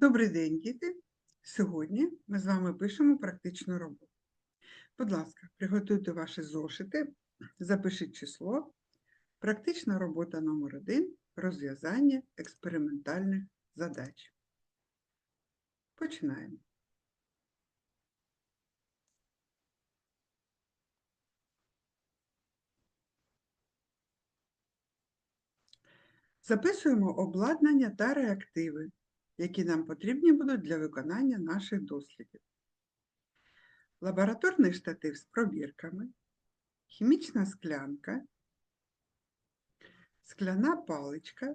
Добрий день, діти! Сьогодні ми з вами пишемо практичну роботу. Будь ласка, приготуйте ваші зошити, запишіть число. Практична робота номер 1 розв'язання експериментальних задач. Починаємо. Записуємо обладнання та реактиви, які нам потрібні будуть для виконання наших дослідів. Лабораторний штатив з пробірками, хімічна склянка, скляна паличка,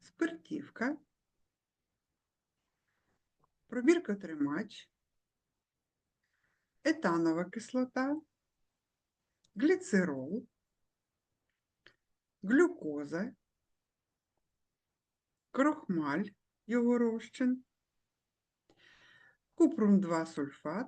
спиртівка, пробіркотримач, етанова кислота, гліцерол, глюкоза, крохмаль, його розчин, купрум 2 сульфат,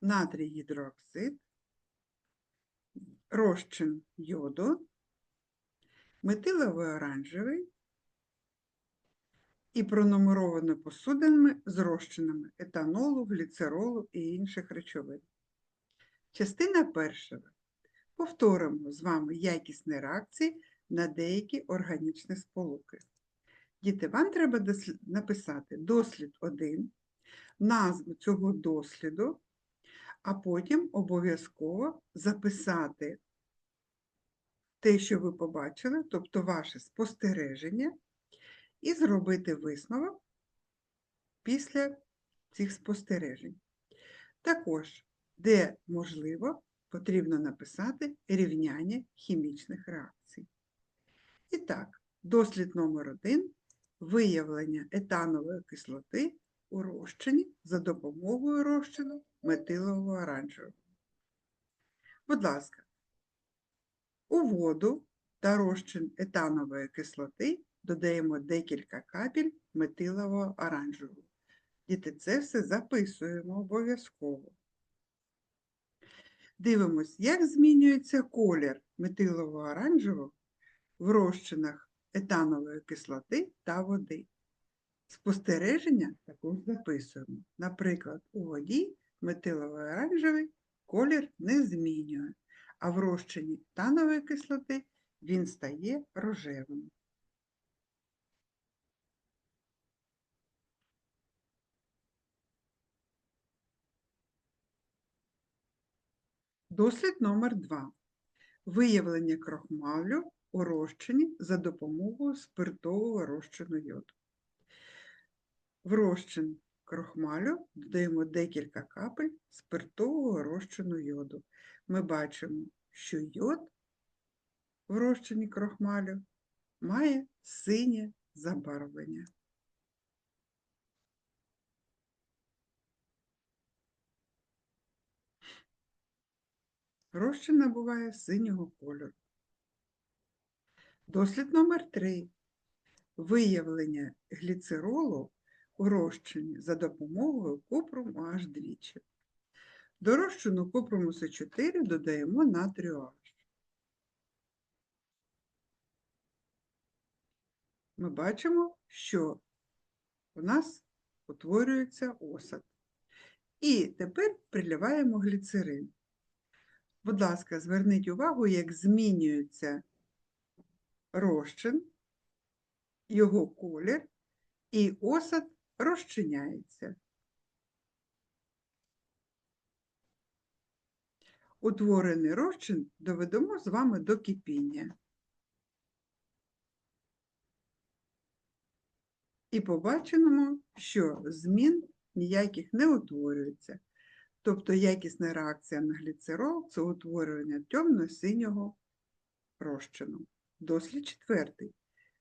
натрій гідрооксид, розчин йоду, метиловий оранжевий і пронумеровано посудинами з розчинами етанолу, гліцеролу і інших речовин. Частина перша. Повторимо з вами якісні реакції на деякі органічні сполуки. Діти, вам треба написати дослід 1, назву цього досліду, а потім обов'язково записати те, що ви побачили, тобто ваше спостереження, і зробити висновок після цих спостережень. Також, де можливо, потрібно написати рівняння хімічних реакцій. І так, дослід номер 1 виявлення етанової кислоти у розчині за допомогою розчину метилового оранжевого. Будь ласка, у воду та розчин етанової кислоти додаємо декілька капель метилового оранжевого. Діти, це все записуємо обов'язково. Дивимось, як змінюється колір метилового оранжевого в розчинах етанової кислоти та води. Спостереження також записуємо. Наприклад, у воді метиловий оранжевий колір не змінює, а в розчині етанової кислоти він стає рожевим. Дослід номер 2. Виявлення крохмалю у розчині за допомогою спиртового розчину йоду. В розчин крохмалю додаємо декілька капель спиртового розчину йоду. Ми бачимо, що йод в розчині крохмалю має синє забарвлення. Розчин набуває синього кольору. Дослід номер 3. Виявлення гліцеролу у розчині за допомогою купруму аж двічі. До розчину купруму С4 додаємо натрію H. Ми бачимо, що у нас утворюється осад. І тепер приливаємо гліцерин. Будь ласка, зверніть увагу, як змінюється розчин, його колір, і осад розчиняється. Утворений розчин доведемо з вами до кипіння. І побачимо, що змін ніяких не утворюється. Тобто якісна реакція на гліцерол це утворювання темно-синього розчину. Дослід четвертий.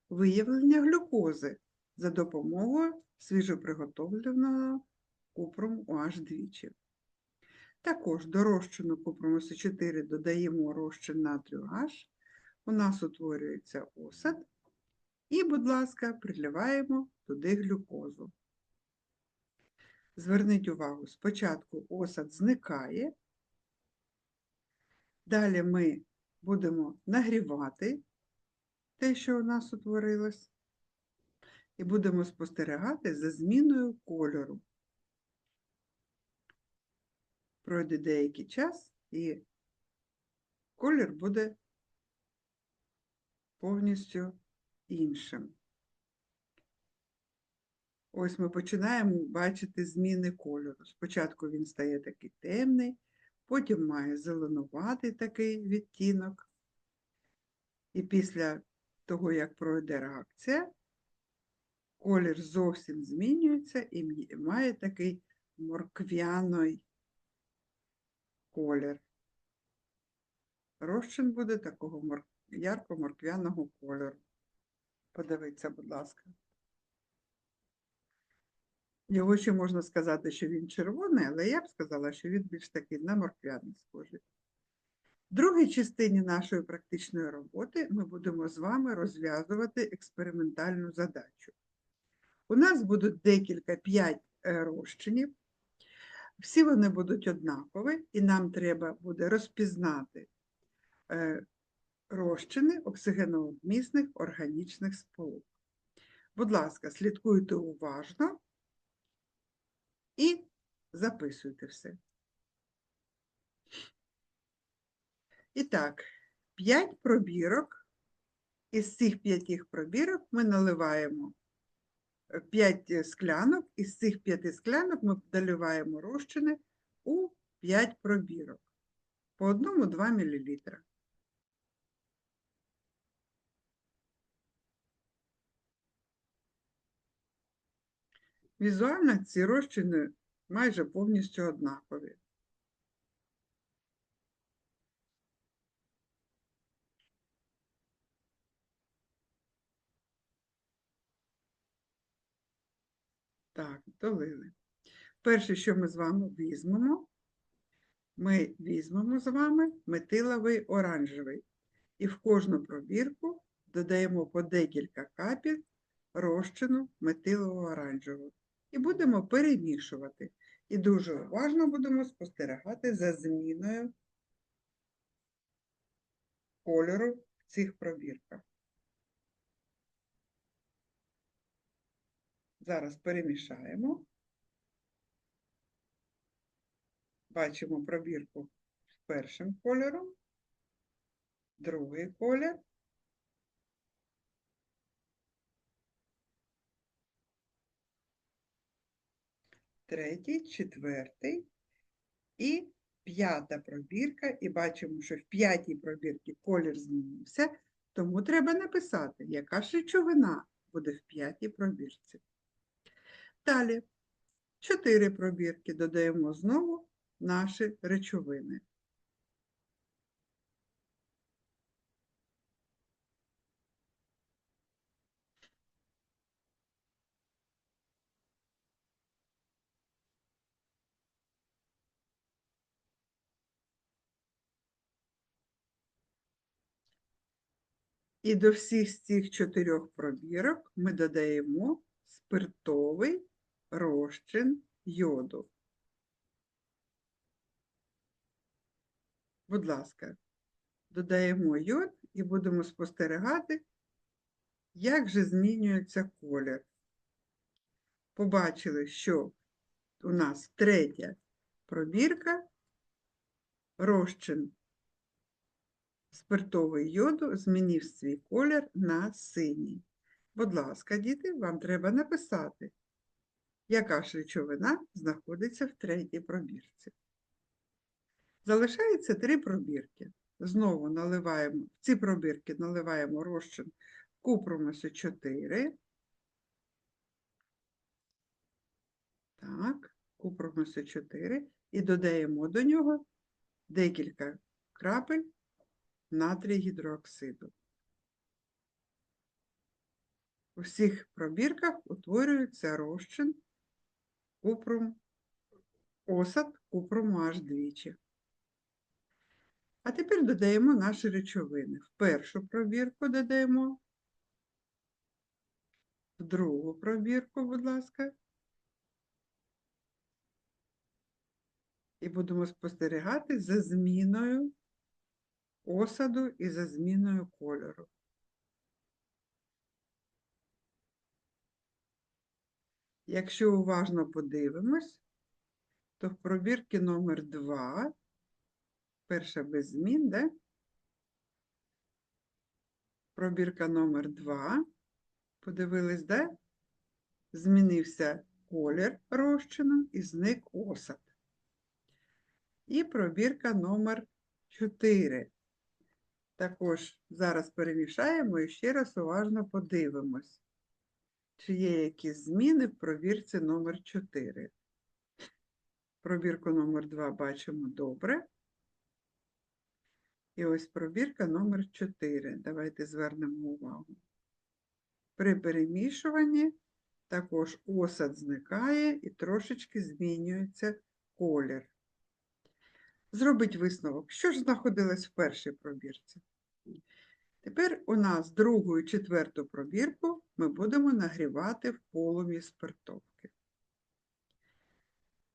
Виявлення глюкози за допомогою свіжоприготовленого купруму OH двічі. Також до розчину купруму С4 додаємо розчин натрію H. У нас утворюється осад. І, будь ласка, приливаємо туди глюкозу. Зверніть увагу, спочатку осад зникає, далі ми будемо нагрівати те, що у нас утворилось, і будемо спостерігати за зміною кольору. Пройде деякий час і колір буде повністю іншим. Ось ми починаємо бачити зміни кольору. Спочатку він стає такий темний, потім має зеленуватий такий відтінок. І після того, як пройде реакція, колір зовсім змінюється і має такий морквяний колір. Розчин буде такого мор- ярко-морквяного кольору. Подивіться, будь ласка. Його ще можна сказати, що він червоний, але я б сказала, що він більш такий на морквяний схожий. В другій частині нашої практичної роботи ми будемо з вами розв'язувати експериментальну задачу. У нас будуть декілька п'ять е, розчинів. Всі вони будуть однакові, і нам треба буде розпізнати е, розчини оксигенообмісних органічних сполук. Будь ласка, слідкуйте уважно і записуйте все. І так, 5 пробірок. Із цих п'ятих пробірок ми наливаємо 5 склянок, із цих 5 склянок ми доливаємо розчини у 5 пробірок. По одному 2 мл. Візуально ці розчини майже повністю однакові. Так, долили. Перше, що ми з вами візьмемо, ми візьмемо з вами метиловий оранжевий. І в кожну пробірку додаємо по декілька капель розчину метилового оранжевого. І будемо перемішувати. І дуже уважно будемо спостерігати за зміною кольору в цих пробірках. Зараз перемішаємо. Бачимо пробірку з першим кольором, другий колір. Третій, четвертий і п'ята пробірка. І бачимо, що в п'ятій пробірці колір змінився, тому треба написати, яка ж речовина буде в п'ятій пробірці. Далі, чотири пробірки додаємо знову наші речовини. І до всіх цих чотирьох пробірок ми додаємо спиртовий розчин йоду. Будь ласка, додаємо йод і будемо спостерігати, як же змінюється колір. Побачили, що у нас третя пробірка, розчин спиртовий йоду змінив свій колір на синій. Будь ласка, діти, вам треба написати, яка ж речовина знаходиться в третій пробірці. Залишається три пробірки. Знову наливаємо, в ці пробірки наливаємо розчин купрумусу 4. Так, купрумусу 4. І додаємо до нього декілька крапель натрій гідроксиду. У всіх пробірках утворюється розчин купрум, осад купруму аж двічі. А тепер додаємо наші речовини. В першу пробірку додаємо, в другу пробірку, будь ласка. І будемо спостерігати за зміною осаду і за зміною кольору. Якщо уважно подивимось, то в пробірці номер 2, перша без змін, да? Пробірка номер 2. Подивились, де? Змінився колір розчину і зник осад. І пробірка номер 4. Також зараз перемішаємо і ще раз уважно подивимось, чи є якісь зміни в пробірці номер 4. Пробірку номер 2 бачимо добре. І ось пробірка номер 4. Давайте звернемо увагу. При перемішуванні також осад зникає і трошечки змінюється колір. Зробить висновок, що ж знаходилось в першій пробірці. Тепер у нас другу і четверту пробірку ми будемо нагрівати в полум'ї спиртовки.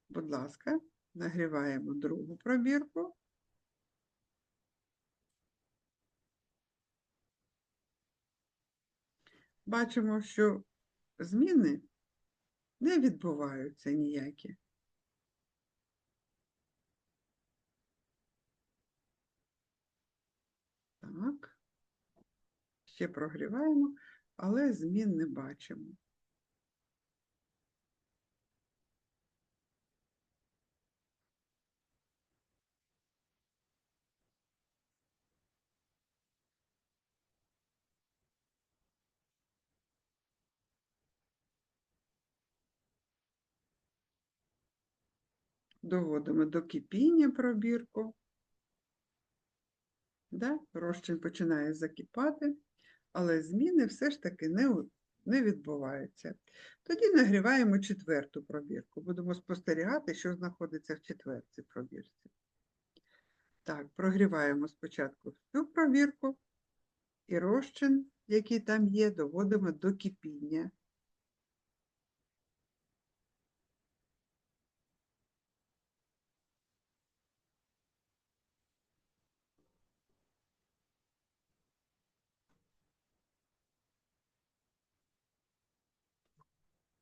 Будь ласка, нагріваємо другу пробірку. Бачимо, що зміни не відбуваються ніякі. Так. Ще прогріваємо, але змін не бачимо. Доводимо до кипіння пробірку. Да? Розчин починає закипати, але зміни все ж таки не, не відбуваються. Тоді нагріваємо четверту пробірку. Будемо спостерігати, що знаходиться в четвертій пробірці. Так, прогріваємо спочатку всю пробірку і розчин, який там є, доводимо до кипіння.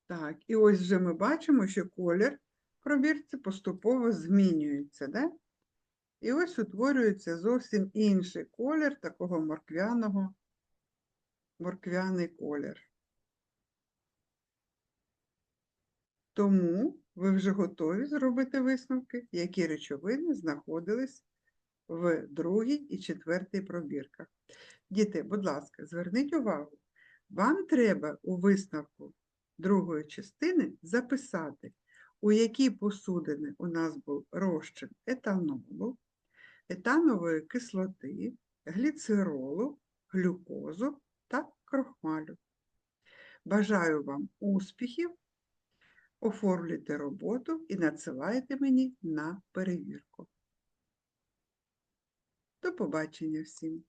Так, і ось вже ми бачимо, що колір пробірці поступово змінюється, да? І ось утворюється зовсім інший колір, такого морквяного, морквяний колір. Тому ви вже готові зробити висновки, які речовини знаходились в другій і четвертій пробірках. Діти, будь ласка, зверніть увагу, вам треба у висновку другої частини записати, у які посудини у нас був розчин етанолу, етанової кислоти, гліцеролу, глюкозу та крохмалю. Бажаю вам успіхів, оформлюйте роботу і надсилайте мені на перевірку. До побачення всім!